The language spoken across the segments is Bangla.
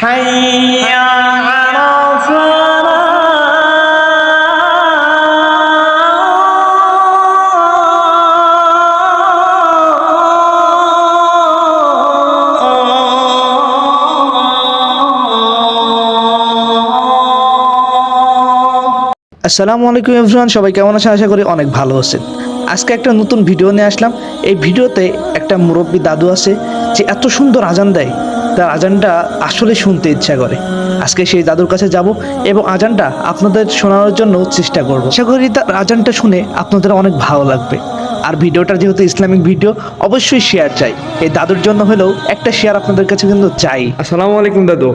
আসসালামু আলাইকুম এভরিওয়ান সবাই কেমন আছেন? আশা করি অনেক ভালো আছেন। আজকে একটা নতুন ভিডিও নিয়ে আসলাম। এই ভিডিওতে একটা মুরব্বী দাদু আছে, যে এত সুন্দর আজান দেয়। তার আজানটা আসলে শুনতে ইচ্ছা করে। আজকে সেই দাদুর কাছে যাব এবং আজানটা আপনাদের শোনানোর জন্য চেষ্টা করব। আশা করি তার আজানটা শুনে আপনাদের অনেক ভালো লাগবে। আর ভিডিওটা যেহেতু ইসলামিক ভিডিও অবশ্যই শেয়ার চাই। এই দাদুর জন্য হলেও একটা শেয়ার আপনাদের কাছে কিন্তু চাই। আসসালামু আলাইকুম দাদু।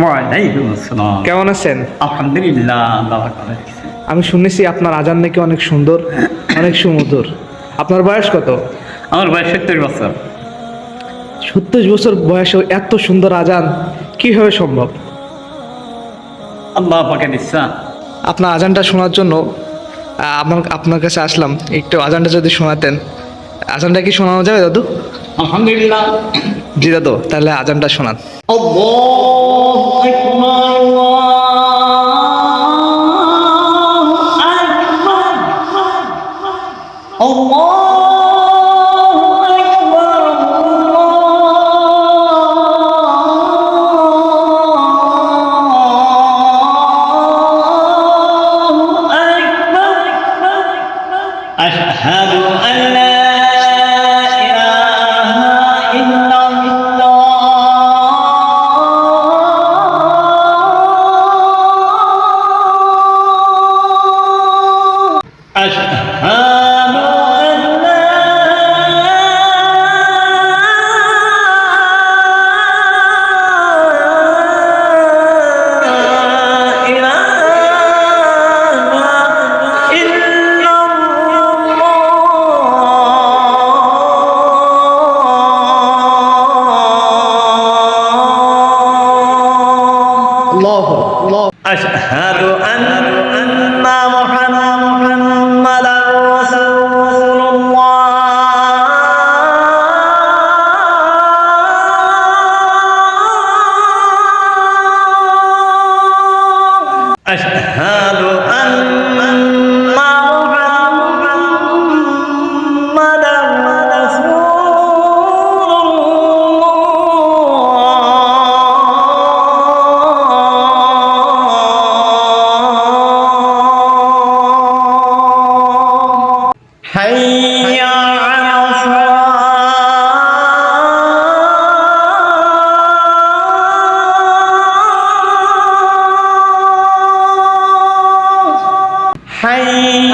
ওয়ালাইকুম আসসালাম। কেমন আছেন? আলহামদুলিল্লাহ। আমি শুনেছি আপনার আজান নাকি অনেক সুন্দর অনেক সুমধুর। আপনার বয়স কত? আমার বয়স সত্তর বছর। সত্তর বছর বয়সে এত সুন্দর আজান কীভাবে সম্ভব? আল্লাহ পাকে ইচ্ছা আপনার আজানটা শোনার জন্য আমার আপনার কাছে আসলাম। একটু আজানটা যদি শোনাতেন। আজানটা কি শোনানো যাবে দাদু? আলহামদুলিল্লাহ। জি দাদু তাহলে আজানটা শোনান। আল্লাহু أشهد আল্লাহ আশহাদু আন্না الصلاة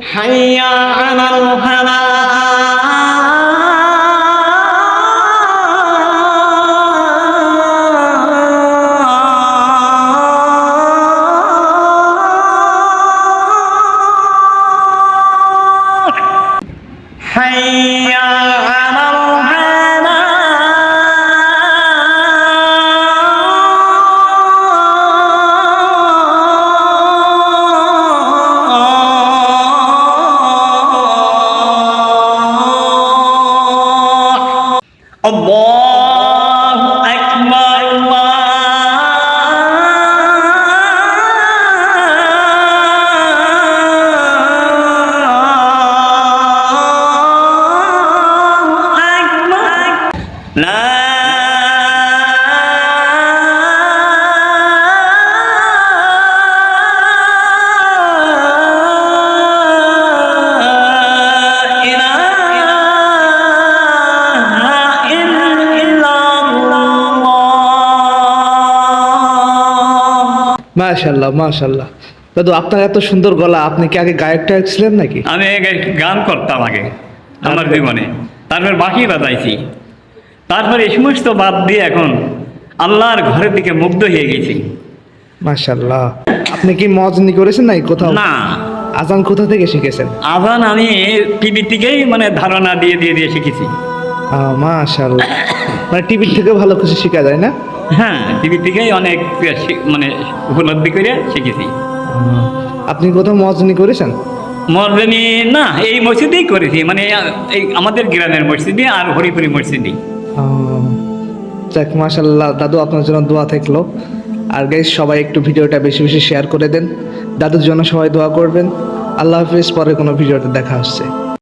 حي على الصلاة মাশাল্লাহ মাশাল্লাহ দাদু আপনার এত সুন্দর গলা আপনি কি আগে গায়ক টায়ক ছিলেন নাকি? আমি গান করতাম আগে আমার জীবনে। তারপর বাকি বাজাইছি। তারপর এই সমস্ত বাদ দিয়ে এখন আল্লাহর ঘরের দিকে মুগ্ধ হয়ে গেছি। মাশাল্লাহ আপনি কি মজনি করেছেন নাকি কোথাও? না। আজান কোথা থেকে শিখেছেন? আজান আমি টিভি থেকেই মানে ধারণা দিয়ে দিয়ে দিয়ে শিখেছি। মাশাল্লাহ মানে টিভির থেকে ভালো কিছু শেখা যায় না? হ্যাঁ টিভি থেকেই অনেক মানে উপলব্ধি করে শিখেছি। আপনি কোথাও মজনি করেছেন? মর্দানি না এই মসজিদেই করেছি। মানে এই আমাদের গ্রামের মসজিদে আর হরিপুরি মসজিদে যাক মাশাল্লাহ দাদু আপনার জন্য দোয়া থাকল। আর গাইজ সবাই একটু ভিডিওটা বেশি বেশি শেয়ার করে দেন। দাদুর জন্য সবাই দোয়া করবেন। আল্লাহ হাফিজ, পরে কোনো ভিডিওতে দেখা হচ্ছে।